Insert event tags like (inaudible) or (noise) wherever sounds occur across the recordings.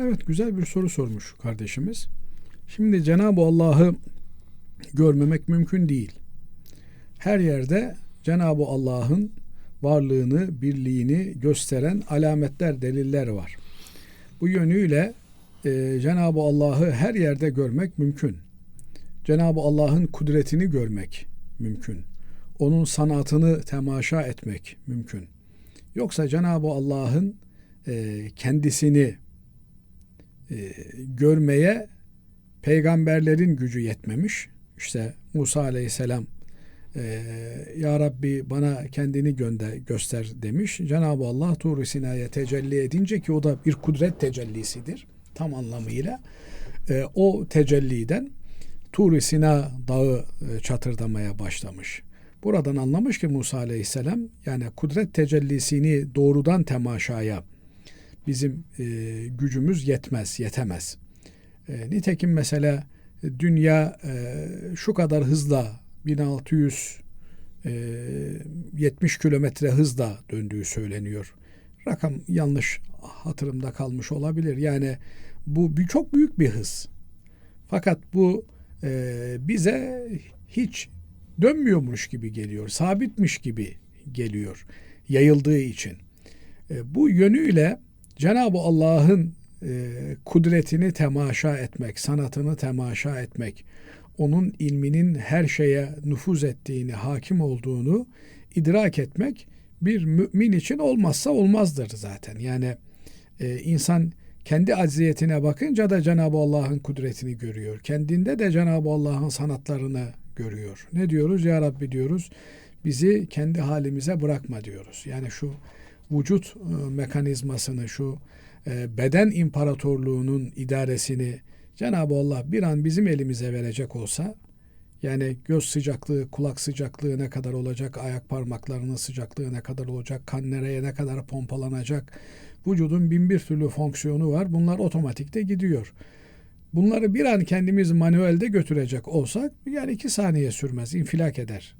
Evet güzel bir soru sormuş kardeşimiz. Şimdi Cenab-ı Allah'ı görmemek mümkün değil. Her yerde Cenab-ı Allah'ın varlığını, birliğini gösteren alametler, deliller var. Bu yönüyle e, Cenab-ı Allah'ı her yerde görmek mümkün. Cenab-ı Allah'ın kudretini görmek mümkün. Onun sanatını temaşa etmek mümkün. Yoksa Cenab-ı Allah'ın e, kendisini e, görmeye peygamberlerin gücü yetmemiş. İşte Musa Aleyhisselam e, Ya Rabbi bana kendini gönder, göster demiş. Cenab-ı Allah Tur-i Sina'ya tecelli edince ki o da bir kudret tecellisidir tam anlamıyla. E, o tecelliden Tur-i Sina dağı e, çatırdamaya başlamış. Buradan anlamış ki Musa Aleyhisselam yani kudret tecellisini doğrudan temaşaya bizim e, gücümüz yetmez, yetemez. E, nitekim mesela dünya e, şu kadar hızla 1600 e, 70 kilometre hızla döndüğü söyleniyor. Rakam yanlış hatırımda kalmış olabilir. Yani bu bir çok büyük bir hız. Fakat bu e, bize hiç dönmüyormuş gibi geliyor, sabitmiş gibi geliyor yayıldığı için. E, bu yönüyle Cenab-ı Allah'ın e, kudretini temaşa etmek, sanatını temaşa etmek, onun ilminin her şeye nüfuz ettiğini, hakim olduğunu idrak etmek bir mümin için olmazsa olmazdır zaten. Yani e, insan kendi acziyetine bakınca da Cenab-ı Allah'ın kudretini görüyor. Kendinde de Cenab-ı Allah'ın sanatlarını görüyor. Ne diyoruz? Ya Rabbi diyoruz. Bizi kendi halimize bırakma diyoruz. Yani şu vücut e, mekanizmasını, şu e, beden imparatorluğunun idaresini Cenab-ı Allah bir an bizim elimize verecek olsa yani göz sıcaklığı, kulak sıcaklığı ne kadar olacak, ayak parmaklarının sıcaklığı ne kadar olacak, kan nereye ne kadar pompalanacak, vücudun bin bir türlü fonksiyonu var. Bunlar otomatikte gidiyor. Bunları bir an kendimiz manuelde götürecek olsak yani iki saniye sürmez, infilak eder.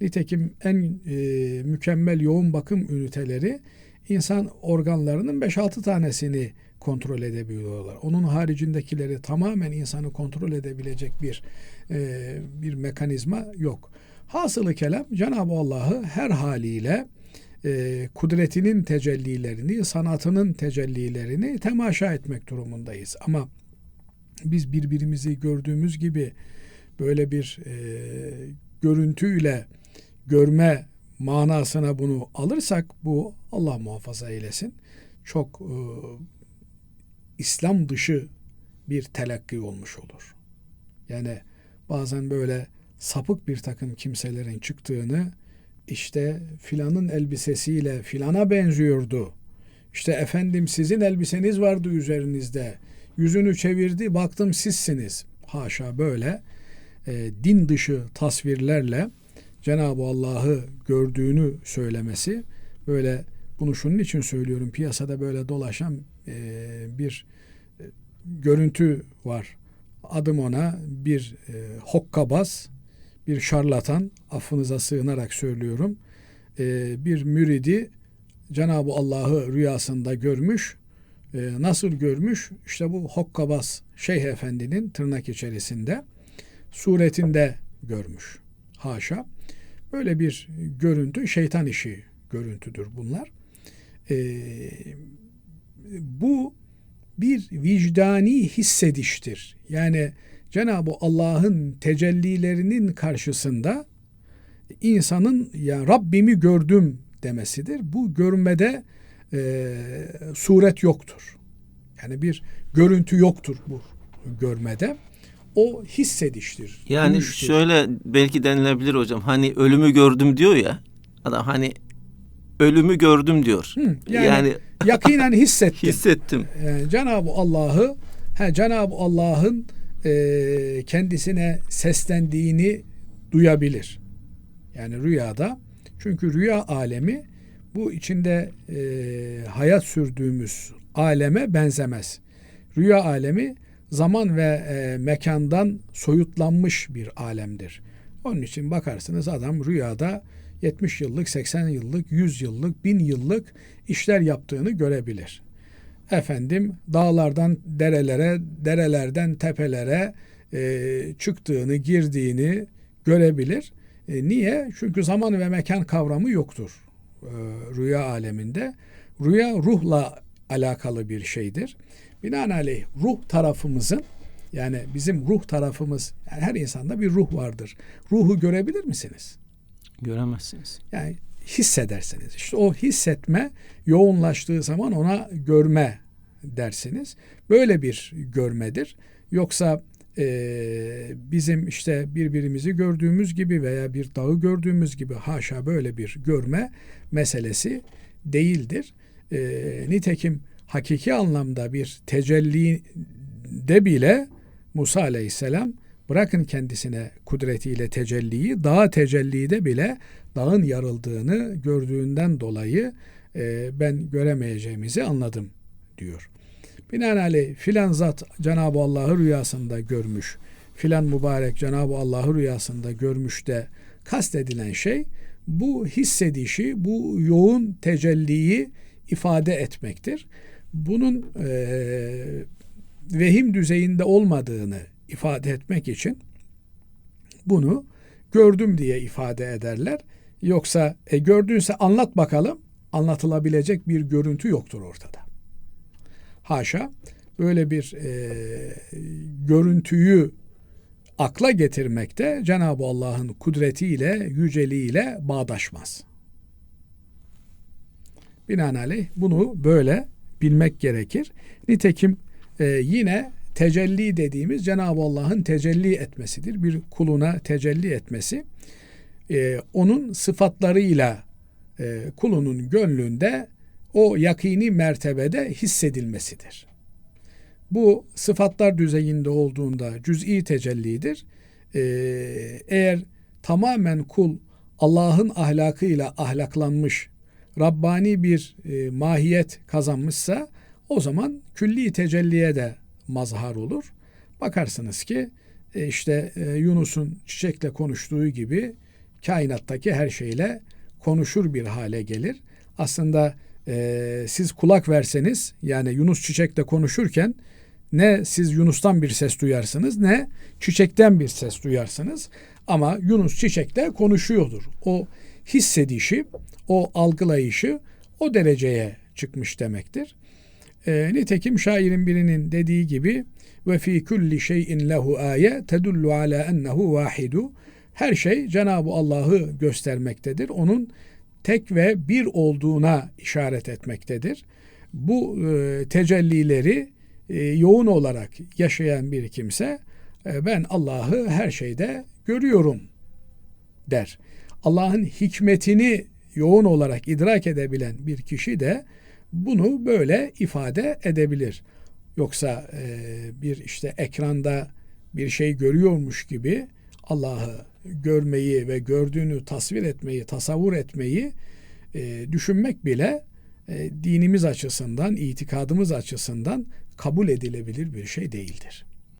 Nitekim en e, mükemmel yoğun bakım üniteleri insan organlarının 5-6 tanesini kontrol edebiliyorlar. Onun haricindekileri tamamen insanı kontrol edebilecek bir e, bir mekanizma yok. Hasılı kelam Cenab-ı Allah'ı her haliyle e, kudretinin tecellilerini, sanatının tecellilerini temaşa etmek durumundayız. Ama biz birbirimizi gördüğümüz gibi böyle bir e, görüntüyle görme manasına bunu alırsak bu Allah muhafaza eylesin çok e, İslam dışı bir telakki olmuş olur. Yani bazen böyle sapık bir takım kimselerin çıktığını işte filanın elbisesiyle filana benziyordu. İşte efendim sizin elbiseniz vardı üzerinizde. Yüzünü çevirdi baktım sizsiniz. Haşa böyle e, din dışı tasvirlerle Cenab-ı Allah'ı gördüğünü söylemesi böyle bunu şunun için söylüyorum piyasada böyle dolaşan e, bir e, görüntü var. Adım ona bir e, hokkabaz, bir şarlatan, affınıza sığınarak söylüyorum. E, bir müridi Cenab-ı Allah'ı rüyasında görmüş. E, nasıl görmüş? İşte bu hokkabaz Şeyh Efendi'nin tırnak içerisinde suretinde görmüş. Haşa. Böyle bir görüntü şeytan işi görüntüdür bunlar. Ee, bu bir vicdani hissediştir. Yani Cenab-ı Allah'ın tecellilerinin karşısında insanın ya Rabbimi gördüm demesidir. Bu görmede e, suret yoktur. Yani bir görüntü yoktur bu görmede. O hissediştir. Yani duyuştur. şöyle belki denilebilir hocam. Hani ölümü gördüm diyor ya. Adam hani ölümü gördüm diyor. Hı, yani, yani yakinen (laughs) hissettim. hissettim. Yani Cenab-ı Allah'ı Cenab-ı Allah'ın e, kendisine seslendiğini duyabilir. Yani rüyada. Çünkü rüya alemi bu içinde e, hayat sürdüğümüz aleme benzemez. Rüya alemi zaman ve e, mekandan soyutlanmış bir alemdir. Onun için bakarsınız adam rüyada 70 yıllık, 80 yıllık, 100 yıllık, 1000 yıllık işler yaptığını görebilir. efendim dağlardan derelere, derelerden tepelere e, çıktığını, girdiğini görebilir. E, niye? Çünkü zaman ve mekan kavramı yoktur e, rüya aleminde. Rüya ruhla alakalı bir şeydir. Binaenaleyh ruh tarafımızın yani bizim ruh tarafımız yani her insanda bir ruh vardır. Ruhu görebilir misiniz? Göremezsiniz. Yani hissedersiniz. İşte o hissetme yoğunlaştığı zaman ona görme dersiniz. Böyle bir görmedir. Yoksa e, bizim işte birbirimizi gördüğümüz gibi veya bir dağı gördüğümüz gibi haşa böyle bir görme meselesi değildir. E, nitekim hakiki anlamda bir tecellide bile Musa aleyhisselam bırakın kendisine kudretiyle tecelliyi, dağ tecellide bile dağın yarıldığını gördüğünden dolayı e, ben göremeyeceğimizi anladım diyor. Binaenaleyh filan zat Cenab-ı Allah'ı rüyasında görmüş, filan mübarek Cenab-ı Allah'ı rüyasında görmüş de kastedilen şey bu hissedişi, bu yoğun tecelliyi ifade etmektir. Bunun e, vehim düzeyinde olmadığını ifade etmek için bunu gördüm diye ifade ederler. Yoksa e, gördüğünse anlat bakalım anlatılabilecek bir görüntü yoktur ortada. Haşa böyle bir e, görüntüyü akla getirmekte Cenab-ı Allah'ın kudretiyle, yüceliğiyle bağdaşmaz. Binaenaleyh bunu böyle bilmek gerekir. Nitekim e, yine tecelli dediğimiz Cenab-ı Allah'ın tecelli etmesidir. Bir kuluna tecelli etmesi. E, onun sıfatlarıyla e, kulunun gönlünde o yakini mertebede hissedilmesidir. Bu sıfatlar düzeyinde olduğunda cüz'i tecellidir. E, eğer tamamen kul Allah'ın ahlakıyla ahlaklanmış, Rabbani bir e, mahiyet kazanmışsa o zaman külli tecelliye de mazhar olur. Bakarsınız ki e, işte e, Yunus'un çiçekle konuştuğu gibi kainattaki her şeyle konuşur bir hale gelir. Aslında e, siz kulak verseniz yani Yunus çiçekle konuşurken ne siz Yunus'tan bir ses duyarsınız ne çiçekten bir ses duyarsınız. Ama Yunus çiçekle konuşuyordur. O hissedişi, o algılayışı o dereceye çıkmış demektir. E, nitekim şairin birinin dediği gibi ve fi kulli şeyin lehu aye tedullu ala ennehu vahidu. Her şey Cenab-ı Allah'ı göstermektedir. Onun tek ve bir olduğuna işaret etmektedir. Bu e, tecellileri e, yoğun olarak yaşayan bir kimse e, ben Allah'ı her şeyde görüyorum der. Allah'ın hikmetini yoğun olarak idrak edebilen bir kişi de bunu böyle ifade edebilir. Yoksa e, bir işte ekranda bir şey görüyormuş gibi Allah'ı görmeyi ve gördüğünü tasvir etmeyi, tasavvur etmeyi e, düşünmek bile e, dinimiz açısından, itikadımız açısından kabul edilebilir bir şey değildir.